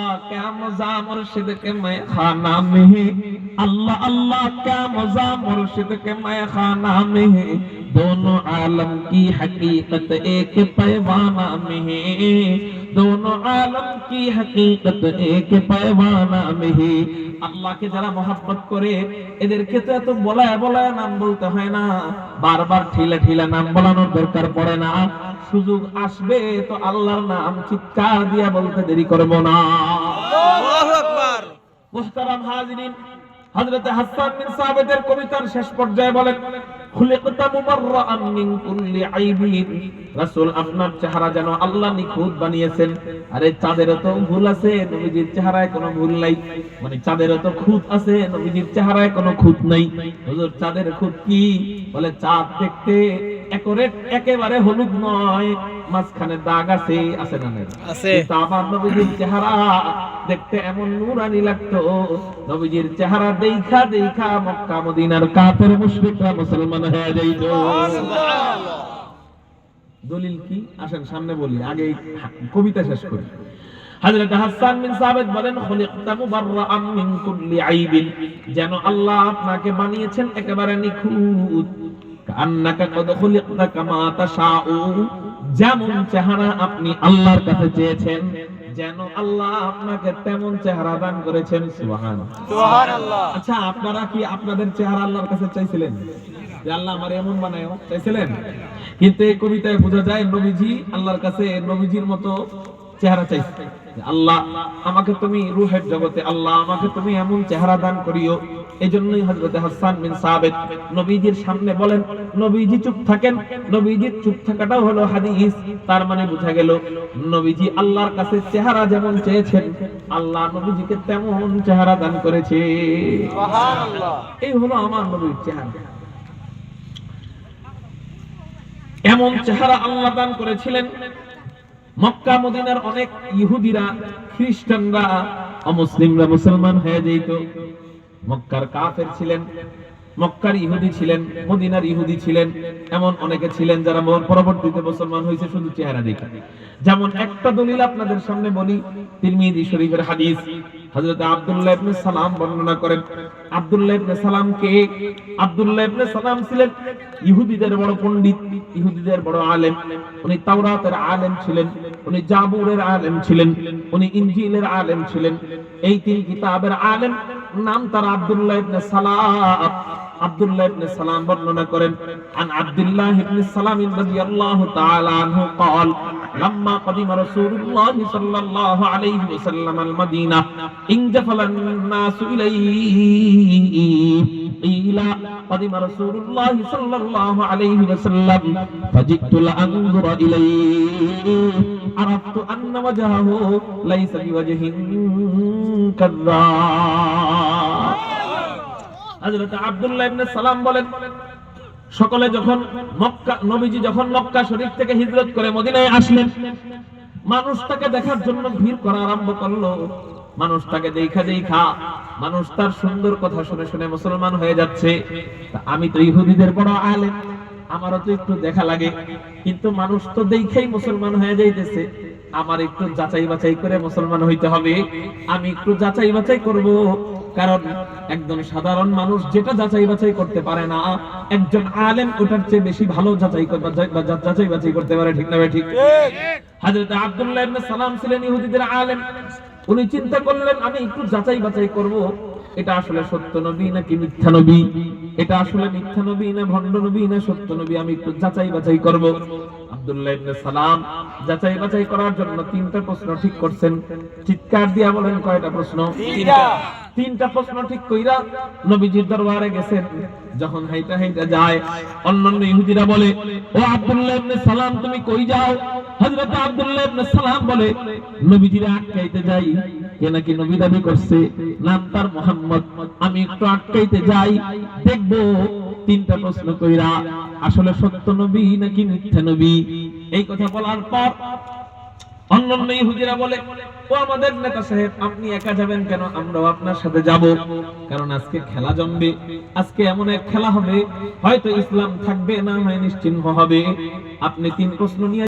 اللہ کیا مزام مرشد کے میں خانہ میں ہے؟ اللہ اللہ کیا مزہ مرشد کے میں خانہ میں ہے؟ دونوں عالم کی حقیقت ایک پیوانہ میں ہے۔ दोनों आलम की हकीकत एक पैवाना में है আল্লাহকে যারা মহাব্বত করে এদেরকে তো এত বলায় বলায় নাম বলতে হয় না বারবার ঠিলা ঠিলা নাম বলানোর দরকার পড়ে না সুযোগ আসবে তো আল্লাহর নাম চিৎকার দিয়া বলতে দেরি করব না আল্লাহু আকবার মুহতারাম হাজিরিন হযরত হাসান বিন সাবিতের কবিতার শেষ পর্যায়ে বলেন খুলিকতা মিন কুল্লি আইবিন। রাসূল আপনার চেহারা যেন আল্লাহ নিখুঁত বানিয়েছেন। আরে চাঁদেরও তো ভুল আছে নবীজির চেহারায় কোনো ভুল নাই। মানে চাঁদেরও তো খুঁত আছে নবীজির চেহারায় কোনো খুঁত নাই। হুজুর চাঁদের খুঁত কি? বলে চাঁদ দেখতে একরেট একেবারে হলুদ নয়। মাঝখানে দাগ আছে আছে না আছে। কিন্তু আমার নবীজির চেহারা দেখতে এমন নুরানি লাগতো। নবীজির চেহারা দেখা দেখা মক্কা, মদিনার কাফের মুশরিকরা মুসলমান হয়ে যাইতো। দলিল কি? আসেন সামনে বলি, আগে কবিতা শেষ করি। হযরত হাসান বিন সাবিত বলেন, খুলিকতা মিন কুল্লি আইবিন যেন আল্লাহ আপনাকে বানিয়েছেন একেবারে নিখুঁত। কান্নাকা কদ খুলিকতা কামা তাশাউ, যেমন চেহারা আপনি আল্লাহর কাছে চেয়েছেন। যেন আল্লাহ আপনাকে তেমন চেহারা দান করেছেন সুবহানাল্লাহ। আচ্ছা আপনারা কি আপনাদের চেহারা আল্লাহর কাছে চাইছিলেন? যে আল্লাহ আমার এমন বানায় চাইছিলেন? কিন্তু এই কবিতায় বোঝা যায় নবীজি আল্লাহর কাছে নবীজির মতো চেহারা চাইছে আল্লাহ আমাকে তুমি রুহের জগতে আল্লাহ আমাকে তুমি এমন চেহারা দান করিও। এজন্যই হযরত হাসান বিন সাবিত নবীজির সামনে বলেন নবীজি চুপ থাকেন। নবীজির চুপ থাকাটাও হলো হাদিস। তার মানে বোঝা গেল নবীজি আল্লাহর কাছে চেহারা যেমন চেয়েছেন আল্লাহ নবীজিকে তেমন চেহারা দান করেছে। এই হলো আমার নবীর চেহারা। এমন চেহারা আল্লাহ দান করেছিলেন মক্কা মদিনার অনেক ইহুদিরা, খ্রিস্টানরা, অমুসলিমরা, মুসলমান হয়ে যেত। মক্কার কাফের ছিলেন, মক্কার ইহুদি ছিলেন, মদিনার ইহুদি ছিলেন, এমন অনেকে ছিলেন যারা পরবর্তীতে মুসলমান হয়েছে শুধু চেহারা দেখে। যেমন একটা দলিল আপনাদের সামনে বলি, তিরমিজি শরীফের হাদিস। হযরত আব্দুল্লাহ ইবনে সালাম বর্ণনা করেন, আব্দুল্লাহ ইবনে সালাম কে? আব্দুল্লাহ ইবনে সালাম ছিলেন ইহুদিদের বড় পণ্ডিত, ইহুদিদের বড় আলেম। উনি তাওরাতের আলেম ছিলেন। উনি জাবুরের আলেম ছিলেন উনি ইনজিলের আলেম ছিলেন এই তিন কিতাবের আলেম নাম তার আব্দুল্লাহ ইবনে সালাম আব্দুল্লাহ ইবনে সালাম বর্ণনা করেন আন আব্দুল্লাহ ইবনে সালাম রাদিয়াল্লাহু তাআলা আনহু قال لما قدم رسول الله صلى الله عليه وسلم المدينة انجفل الناس إليه قيل قدم رسول الله صلى الله عليه وسلم فجئت لأنظر إليه আরাফতু আন্না ওয়াজহাহু লাইসা বিওয়াজহিন কাযযা হযরত আব্দুল্লাহ ইবনে সালাম বলেন, সকলে যখন মক্কা, নবীজি যখন মক্কা শরীফ থেকে হিজরত করে মদিনায় আসলেন, মানুষ তাকে দেখার জন্য ভিড় করা আরম্ভ করল। মানুষ তাকে দেখা দেখা, মানুষ তার সুন্দর কথা শুনে শুনে মুসলমান হয়ে যাচ্ছে। আমি তো ইহুদিদের বড় আলেম। আমারও তো একটু দেখা লাগে। কিন্তু মানুষ তো দেখেই মুসলমান হয়ে যাইতেছে। আমার একটু যাচাই বাছাই করে মুসলমান হইতে হবে। আমি একটু যাচাই বাছাই করব। কারণ একজন সাধারণ মানুষ যেটা যাচাই বাছাই করতে পারে না, একজন আলেম ওটার চেয়ে বেশি ভালো যাচাই যাচাই বাছাই করতে পারে, ঠিক না ঠিক? হযরত আব্দুল্লাহ সালাম ছিলেন ইহুদিদের আলেম। উনি চিন্তা করলেন, আমি একটু যাচাই বাছাই করব। এটা আসলে সত্য নবী নাকি মিথ্যা নবী? এটা আসলে মিথ্যা নবী না ভণ্ড নবী না সত্য নবী? আমি একটু যাচাই বাছাই করব। আব্দুল্লাহ ইবনে সালাম যাচাই বাছাই করার জন্য তিনটা প্রশ্ন ঠিক করছেন। চিৎকার দিয়া বলেন কয়টা প্রশ্ন? তিনটা। তিনটা প্রশ্ন ঠিক কইরা নবীজির দরবারে গেছেন। যখন হাইটা হাইটা যায় অন্যান্য ইহুদিরা বলে ও আব্দুল্লাহ ইবনে সালাম তুমি কই যাও? হযরত আব্দুল্লাহ ইবনে সালাম বলে নবীজিরে আটকাইতে যাই। নাকি নবী দাবি করছে নাম তার মোহাম্মদ, আমি একটু আটকাইতে যাই, দেখব। তিনটা প্রশ্ন কইরা, আসলে সত্য নবী নাকি মিথ্যা নবী? এই কথা বলার পর আপনি একা যাবেন কেন? আমরাও আপনার সাথে যাব। কারণ আজকে খেলা জমবে, আজকে এমন এক খেলা হবে, হয়তো ইসলাম থাকবে না হয় নিশ্চিহ্ন হবে। আপনি তিন প্রশ্ন নিয়ে